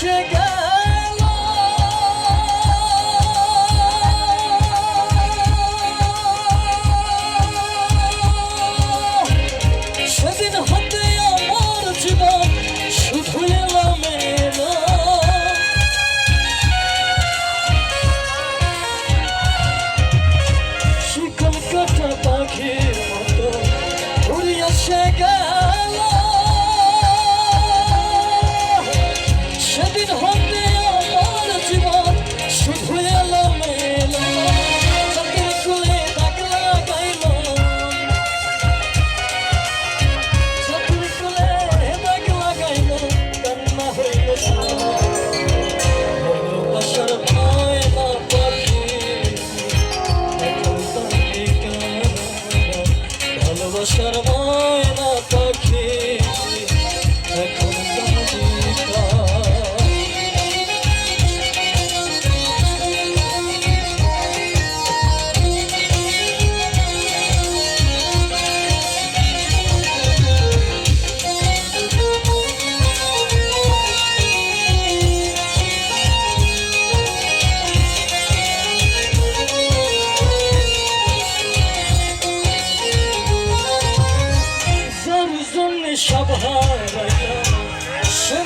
chegar.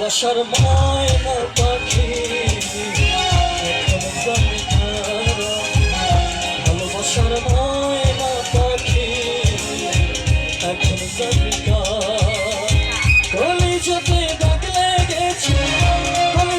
বাসার ময়না পাখি। ভালোবাসার ময়না পাখি। এখন জানিকা। কলি যাতে ডাক লেগেছে কলি